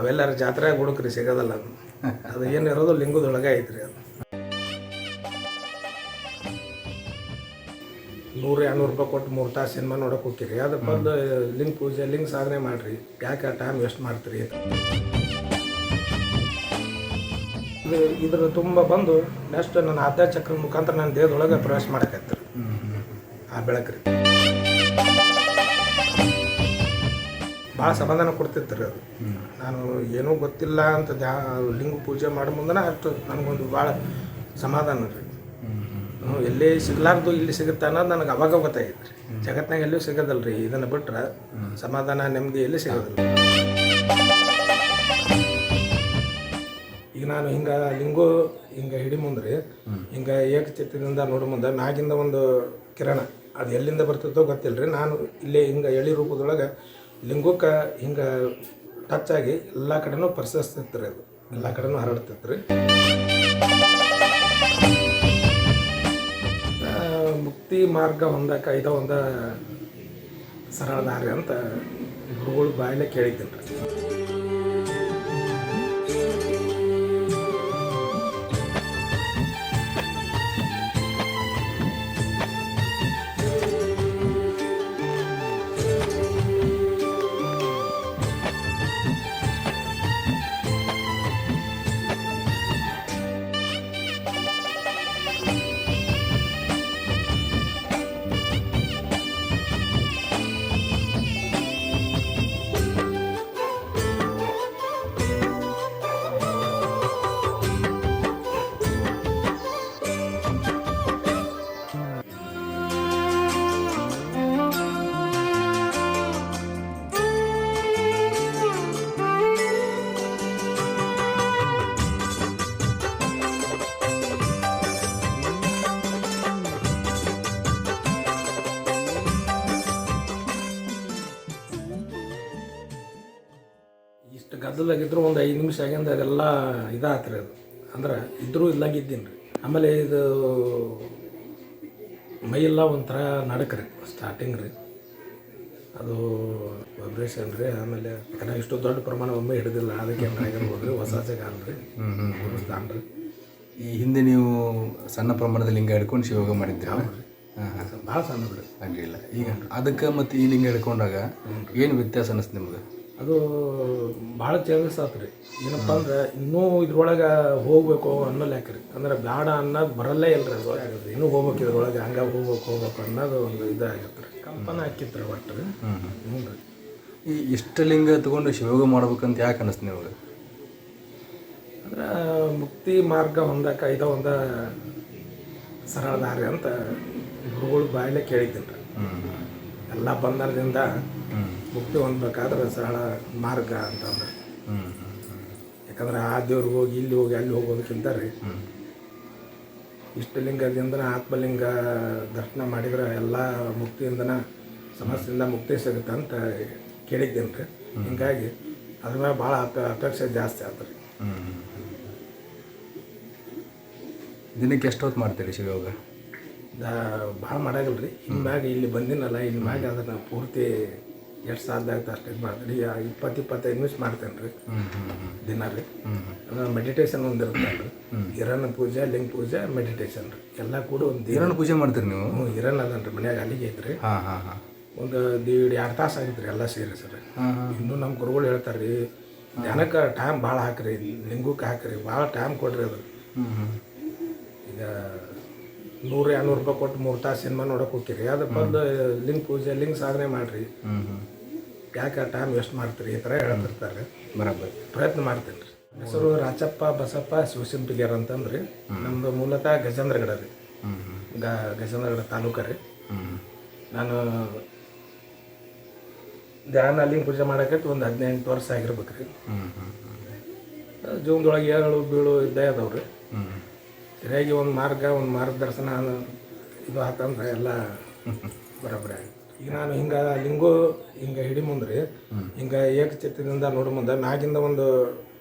ಅವೆಲ್ಲರ ಜಾತ್ರೆ ಹುಡುಕ್ರಿ, ಸಿಗೋದಲ್ಲ ಅದು. ಅದು ಏನು ಇರೋದು ಲಿಂಗದೊಳಗೆ ಐತ್ರಿ ಅದು. ನೂರು ಎರಡ್ನೂರು ರೂಪಾಯಿ ಕೊಟ್ಟು ಮೂರು ತಾಸು ಸಿನಿಮಾ ನೋಡೋಕೆ ಹೋಗ್ತೀರಿ. ಅದ್ರ ಬಂದು ಲಿಂಗ ಪೂಜೆ, ಲಿಂಗ ಸಾಧನೆ ಮಾಡಿರಿ. ಯಾಕೆ ಆ ಟೈಮ್ ವೇಸ್ಟ್ ಮಾಡ್ತೀರಿ ಇದು ಇದ್ರ ತುಂಬ ಬಂದು ನೆಕ್ಸ್ಟ್ ನನ್ನ ಆಧ್ಯಾತ್ಮ ಚಕ್ರ ಮುಖಾಂತರ ನನ್ನ ದೇಹದೊಳಗೆ ಪ್ರವೇಶ ಮಾಡಕತ್ತೀರಿ ಆ ಬೆಳಕ್ರಿ. ಭಾಳ ಸಮಾಧಾನ ಕೊಡ್ತಿತ್ತು ಅದು. ನಾನು ಏನೂ ಗೊತ್ತಿಲ್ಲ ಅಂತ ದ್ಯಾ ಲಿಂಗ ಪೂಜೆ ಮಾಡೋ ಮುಂದನ ಅಷ್ಟು ನನಗೊಂದು ಭಾಳ ಸಮಾಧಾನ ರೀ. ಎಲ್ಲೇ ಸಿಗ್ಲಾರ್ದು ಇಲ್ಲಿ ಸಿಗುತ್ತೆ ಅನ್ನೋದು ನನಗೆ ಅವಾಗ ಗೊತ್ತಾಗಿತ್ತು ರೀ ಜಗತ್ನಾಗ ಎಲ್ಲೂ ಸಿಗೋದಲ್ಲ ರೀ ಇದನ್ನು ಬಿಟ್ರೆ ಸಮಾಧಾನ ನೆಮ್ಮದಿ ಎಲ್ಲಿ ಸಿಗೋದಿಲ್ಲ. ಈಗ ನಾನು ಹಿಂಗೆ ಲಿಂಗು ಹಿಂಗೆ ಹಿಡಿ ಮುಂದ್ರಿ, ಹಿಂಗೆ ಏಕಚಿತ್ತದಿಂದ ನೋಡೋ ಮುಂದೆ ಮ್ಯಾಗಿಂದ ಒಂದು ಕಿರಣ ಅದು ಎಲ್ಲಿಂದ ಬರ್ತದೋ ಗೊತ್ತಿಲ್ಲ ರೀ ನಾನು ಇಲ್ಲೇ ಹಿಂಗೆ ಎಳಿ ರೂಪದೊಳಗೆ ಲಿಂಗಕ್ಕೆ ಹಿಂಗೆ ಟಚ್ ಆಗಿ ಎಲ್ಲ ಕಡೆನೂ ಪರಿಸರಿಸ್ತಿರ್ತಾರೆ ಅದು. ಎಲ್ಲ ಕಡೆನೂ ಹರಡ್ತಿತ್ತು ರೀ ಮುಕ್ತಿ ಮಾರ್ಗ ಹೊಂದಕ್ಕೆ ಇದ ಒಂದು ಸರಳ ದಾರಿ ಅಂತ ಗುರುಗಳು ಬಾಯಲ್ಲೇ ಕೇಳಿದ್ದೀನಿ ರೀ ಇಷ್ಟು ಗದ್ದಲಾಗಿದ್ರು ಒಂದು ಐದು ನಿಮಿಷ ಆಗಿಂದ ಅದೆಲ್ಲ ಇದಾತ್ರಿ ಅದು. ಅಂದ್ರೆ ಇದ್ರೂ ಇದ್ದೀನಿ ರೀ ಆಮೇಲೆ ಇದು ಮೈಯೆಲ್ಲ ಒಂಥರ ನಡಕ್ರಿ ಸ್ಟಾರ್ಟಿಂಗ್ ರೀ. ಅದು ವೈಬ್ರೇಷನ್ ರೀ ಆಮೇಲೆ ಯಾಕಂದ್ರೆ ಇಷ್ಟು ದೊಡ್ಡ ಪ್ರಮಾಣ ಒಮ್ಮೆ ಹಿಡಿದಿಲ್ಲ ಅದಕ್ಕೆ ಹೋಗ್ರಿ ಆಗಿರ್ಬೋದು ರೀ ಹೊಸ ಜಾಗ ಹ್ಞೂ ಹ್ಞೂ ರೀ ಈ ಹಿಂದೆ ನೀವು ಸಣ್ಣ ಪ್ರಮಾಣದ ಲಿಂಗ ಹಿಡ್ಕೊಂಡು ಶಿವಯೋಗ ಮಾಡಿದ್ರಿ ಭಾಳ ಸಣ್ಣ ಬಿಡ್ರಿ ಹಂಗಿಲ್ಲ. ಈಗ ಅದಕ್ಕೆ ಮತ್ತು ಈ ಲಿಂಗ ಹಿಡ್ಕೊಂಡಾಗ ಏನು ವ್ಯತ್ಯಾಸ ಅನ್ನಿಸ್ತು ನಿಮ್ಗೆ? ಅದು ಭಾಳ ಚೇಂಜಸ್ ಆತ್ರಿ ಏನಪ್ಪ ಅಂದ್ರೆ ಇನ್ನೂ ಇದ್ರೊಳಗೆ ಹೋಗ್ಬೇಕು ಅನ್ನೋ ಲೆಕ್ಕ ರೀ? ಅಂದ್ರೆ ಬೇಡ ಅನ್ನೋದು ಬರಲ್ಲೇ ಇಲ್ಲ ರೀ ಆಗತ್ತೆ. ಇನ್ನೂ ಹೋಗ್ಬೇಕು ಇದ್ರೊಳಗೆ ಹಂಗೆ ಹೋಗ್ಬೇಕು ಹೋಗ್ಬೇಕು ಅನ್ನೋದು ಒಂದು ಇದಾಗತ್ತೆ ರೀ. ಕಂಪನ ಹಾಕಿತ್ತು ರೀ. ಒಟ್ಟು ರೀ ಹ್ಞೂ ರೀ. ಈ ಇಷ್ಟಲಿಂಗ ತಗೊಂಡು ಶಿವಯೋಗ ಮಾಡ್ಬೇಕಂತ ಯಾಕೆ ಅನ್ನಿಸ್ತು ನಿಮಗೆ ಅಂದ್ರೆ ಮುಕ್ತಿ ಮಾರ್ಗ ಹೊಂದಕ್ಕೆ ಇದ ಒಂದು ಸರಳ ದಾರಿ ಅಂತ ಗುರುಗಳು ಬಾಯಲ್ಲೇ ಕೇಳಿದ್ದೀನಿ ರೀ. ಎಲ್ಲ ಬಂಧನದಿಂದ ಮುಕ್ತಿ ಹೊಂದಬೇಕಾದ್ರೆ ಸರಳ ಮಾರ್ಗ ಅಂತಂದ್ರೆ. ಯಾಕಂದ್ರೆ ಆ ದೇವ್ರಿಗೆ ಹೋಗಿ ಇಲ್ಲಿ ಹೋಗಿ ಅಲ್ಲಿ ಹೋಗೋದಕ್ಕಿಂತ ರೀ ಇಷ್ಟಲಿಂಗದಿಂದ ಆತ್ಮಲಿಂಗ ದರ್ಶನ ಮಾಡಿದ್ರೆ ಎಲ್ಲ ಮುಕ್ತಿಯಿಂದನ ಸಮಸ್ಯೆಯಿಂದ ಮುಕ್ತಿ ಸಿಗುತ್ತೆ ಅಂತ ಕೇಳಿದ್ದೇನೆ ರೀ ಹಿಂಗಾಗಿ ಅದ್ರ ಮೇಲೆ ಭಾಳ ಅಪ ಅಪೇಕ್ಷೆ ಜಾಸ್ತಿ ಆಯ್ತು ರೀ ದಿನಕ್ಕೆ ಎಷ್ಟು ಹೊತ್ತು ಮಾಡ್ತೀರಿ ಶಿವಯೋಗ? ಭಾಳ ಮಾಡಾಗಿಲ್ಲ ರೀ ಇನ್ಮ್ಯಾಗ ಇಲ್ಲಿ ಬಂದಿನಲ್ಲ ಇನ್ಮ್ಯಾಗ ಅದನ್ನು ಪೂರ್ತಿ ಎಷ್ಟು ಸಾಧ್ಯ ಆಗ್ತದೆ ಅಷ್ಟು ಇದು ಮಾಡ್ತೀನಿ. ಈಗ ಇಪ್ಪತ್ತು ಇಪ್ಪತ್ತೈದು ನಿಮಿಷ ಮಾಡ್ತೇನೆ ರೀ. ದಿನ ರೀ. ಮೆಡಿಟೇಷನ್ ಒಂದು ಇರುತ್ತೆ ರೀ ಹಿರಣ್ಣ ಪೂಜೆ ಲಿಂಗ ಪೂಜೆ ಮೆಡಿಟೇಷನ್ ರೀ. ಎಲ್ಲ ಕೂಡ ಒಂದು ಹಿರಣ್ಣ ಪೂಜೆ ಮಾಡ್ತೀರಿ ನೀವು? ಹ್ಞೂ ಹಿರಣ್ಣ ಅದನ್ ರೀ ಮನ್ಯಾಗ ಅಲ್ಲಿಗೆ ಐತ್ರಿ. ಹಾಂ ಹಾಂ ಹಾಂ. ಒಂದು ದೀಡ್ ಎರಡು ತಾಸು ಆಗಿತ್ತು ರೀ ಎಲ್ಲ ಸೇರಿ ಸರ್. ಇನ್ನೂ ನಮ್ಮ ಗುರುಗಳು ಹೇಳ್ತಾರೆ ರೀ ಧ್ಯಾನಕ್ಕೆ ಟೈಮ್ ಭಾಳ ಹಾಕ್ರಿ ಲಿಂಗಕ್ಕೆ ಹಾಕ್ರಿ ಭಾಳ ಟೈಮ್ ಕೊಡ್ರಿ ಅದು. ಈಗ ನೂರು ಈಗ ನೂರು ರೂಪಾಯಿ ಕೊಟ್ಟು ಮೂರು ತಾಸು ಸಿನಿಮಾ ನೋಡಕ್ಕೆ ಹೋಗ್ತೀರಿ ಅದ್ರ ಬಂದು ಲಿಂಗ ಪೂಜೆ ಲಿಂಗ ಸಾಧನೆ ಮಾಡಿರಿ. ಯಾಕೆ ಟೈಮ್ ವೇಸ್ಟ್ ಮಾಡ್ತೀರಿ ಈ ಥರ ಹೇಳ್ತಿರ್ತಾರೆ. ಬರೋಬ್ಬರಿ ಪ್ರಯತ್ನ ಮಾಡ್ತೀನಿ. ರೀ ಹೆಸರು ರಾಚಪ್ಪ ಬಸಪ್ಪ ಶಿವಸಿಂಪಿಗ್ಯಾರ ಅಂತಂದ್ರಿ ನಮ್ಮದು ಮೂಲತಃ ಗಜೇಂದ್ರಗಡ ರೀ. ಗ ಗಜೇಂದ್ರಗಡ ತಾಲೂಕ ರೀ. ನಾನು ಧ್ಯಾನ ಅಲ್ಲಿ ಪೂಜೆ ಮಾಡೋಕೆ ಒಂದು ಹದಿನೆಂಟು ವರ್ಷ ಆಗಿರ್ಬೇಕು ರೀ. ಜೀವನದೊಳಗೆ ಏಳು ಬೀಳು ಇದ್ದೇ ಅದಾವೆ ರೀ. ಸರಿಯಾಗಿ ಒಂದು ಮಾರ್ಗ ಒಂದು ಮಾರ್ಗದರ್ಶನ ಇದು ಆತಂದ್ರೆ ಎಲ್ಲ ಬರೋಬ್ಬರಿ ಆಗುತ್ತೆ. ಈಗ ನಾನು ಹಿಂಗೆ ಲಿಂಗು ಹಿಂಗೆ ಹಿಡಿ ಮುಂದ್ರಿ, ಹಿಂಗೆ ಏಕಚಿತ್ತದಿಂದ ನೋಡು ಮುಂದೆ ಮ್ಯಾಗಿಂದ ಒಂದು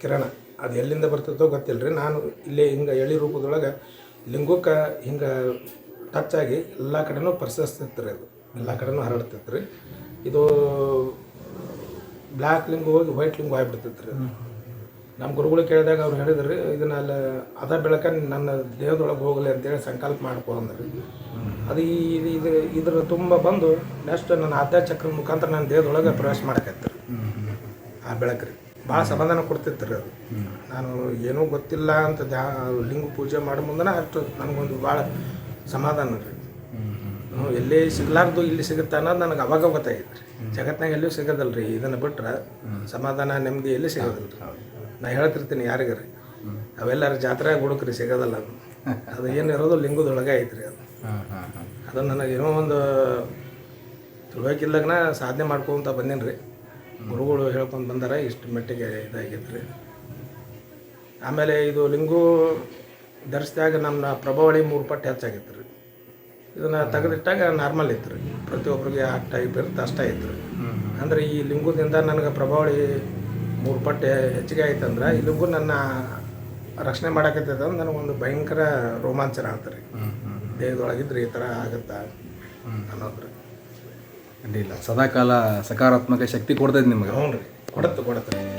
ಕಿರಣ ಅದು ಎಲ್ಲಿಂದ ಬರ್ತಿತ್ತೋ ಗೊತ್ತಿಲ್ಲ ರೀ ನಾನು ಇಲ್ಲೇ ಹಿಂಗೆ ಎಳಿ ರೂಪದೊಳಗೆ ಲಿಂಗಕ್ಕೆ ಹಿಂಗೆ ಟಚ್ ಆಗಿ ಎಲ್ಲ ಕಡೆನೂ ಪರಿಸರಿಸ್ತಿತ್ತು ರೀ ಅದು. ಎಲ್ಲ ಕಡೆನೂ ಹರಡ್ತಿತ್ತು ರೀ ಇದು ಬ್ಲ್ಯಾಕ್ ಲಿಂಗು ಹೋಗಿ ವೈಟ್ ಲಿಂಗು ಆಗಿಬಿಡ್ತಿತ್ತು ರೀ ನಮ್ಮ ಗುರುಗಳು ಕೇಳಿದಾಗ ಅವ್ರು ಹೇಳಿದ್ರಿ, ಇದನ್ನ ಅಲ್ಲಿ, ಅದ ಬೆಳಕ ನನ್ನ ದೇಹದೊಳಗೆ ಹೋಗಲಿ ಅಂತೇಳಿ ಸಂಕಲ್ಪ ಮಾಡ್ಕೊ ಅಂದ್ರಿ. ಅದು ಈ ಇದು ಇದು ಇದ್ರ ತುಂಬ ಬಂದು ನೆಕ್ಸ್ಟ್ ನನ್ನ ಆದ್ಯ ಚಕ್ರ ಮುಖಾಂತರ ನನ್ನ ದೇಹದೊಳಗೆ ಪ್ರವೇಶ ಮಾಡಕ್ಕೆ ಆ ಬೆಳಕ್ರಿ. ಭಾಳ ಸಮಾಧಾನ ಕೊಡ್ತಿತ್ತು ರೀ ಅದು. ನಾನು ಏನೂ ಗೊತ್ತಿಲ್ಲ ಅಂತ ದ್ಯಾ ಲಿಂಗ ಪೂಜೆ ಮಾಡೋ ಮುಂದನ ಅಷ್ಟು ನನಗೊಂದು ಭಾಳ ಸಮಾಧಾನ ರೀ. ಎಲ್ಲೇ ಸಿಗ್ಲಾರ್ದು ಇಲ್ಲಿ ಸಿಗುತ್ತೆ ಅನ್ನೋದು ನನಗೆ ಅವಾಗ ಗೊತ್ತಾಗಿತ್ತು ರೀ ಜಗತ್ನಾಗ ಎಲ್ಲೂ ಸಿಗೋದಲ್ಲ ರೀ ಇದನ್ನು ಬಿಟ್ರೆ ಸಮಾಧಾನ, ನೆಮ್ಮದಿ ಎಲ್ಲಿ ಸಿಗೋದಿಲ್ಲ ರೀ ನಾ ಹೇಳ್ತಿರ್ತೀನಿ ಯಾರಿಗಾರಿ, ಅವೆಲ್ಲರೂ ಜಾತ್ರೆ ಹುಡುಕ್ರಿ ಸಿಗೋದಲ್ಲ ಅದು. ಅದು ಏನು ಇರೋದು ಲಿಂಗದೊಳಗೆ ಐತ್ರಿ ಅದು. ಅದು ನನಗೆ ಏನೋ ಒಂದು ತಿಳುವಕಿಲ್ಲಗನ ಸಾಧನೆ ಮಾಡ್ಕೊಂತ ಬಂದೇನಿ ರೀ. ಗುರುಗಳು ಹೇಳ್ಕೊಂಡು ಬಂದಾರ ಇಷ್ಟು ಮಟ್ಟಿಗೆ ಇದಾಗಿತ್ತು ರೀ. ಆಮೇಲೆ ಇದು ಲಿಂಗು ಧರಿಸಿದಾಗ ನಮ್ಮ ಪ್ರಭಾವಳಿ ಮೂರು ಪಟ್ಟು ಹೆಚ್ಚಾಗಿತ್ತು ರೀ. ಇದನ್ನು ತೆಗೆದಿಟ್ಟಾಗ ನಾರ್ಮಲ್ ಇತ್ತು ರೀ. ಪ್ರತಿಯೊಬ್ಬರಿಗೆ ಆ ಟೈಪ್ ಇರುತ್ತೆ ಅಷ್ಟೇ ಇತ್ತು ರೀ. ಅಂದರೆ ಈ ಲಿಂಗುದಿಂದ ನನಗೆ ಪ್ರಭಾವಳಿ ಮೂರು ಪಟ್ಟು ಹೆಚ್ಚಿಗೆ ಆಯ್ತಂದ್ರೆ ಈ ಲಿಂಗು ನನ್ನ ರಕ್ಷಣೆ ಮಾಡಕತ್ತೈತೆ ಅಂದ್ರೆ ನನಗೊಂದು ಭಯಂಕರ ರೋಮಾಂಚನ ಆಯ್ತು ರೀ. ದೇಹದೊಳಗಿದ್ರೆ ಈ ಥರ ಆಗುತ್ತಾ ಅನ್ನೋದ್ರ. ಅಡ್ಡಿಲ್ಲ ಸದಾಕಾಲ ಸಕಾರಾತ್ಮಕ ಶಕ್ತಿ ಕೊಡ್ತೈತೆ ನಿಮಗೆ. ಹ್ಞೂ ರೀ ಕೊಡತ್ತೆ ಕೊಡತ್ತೆ.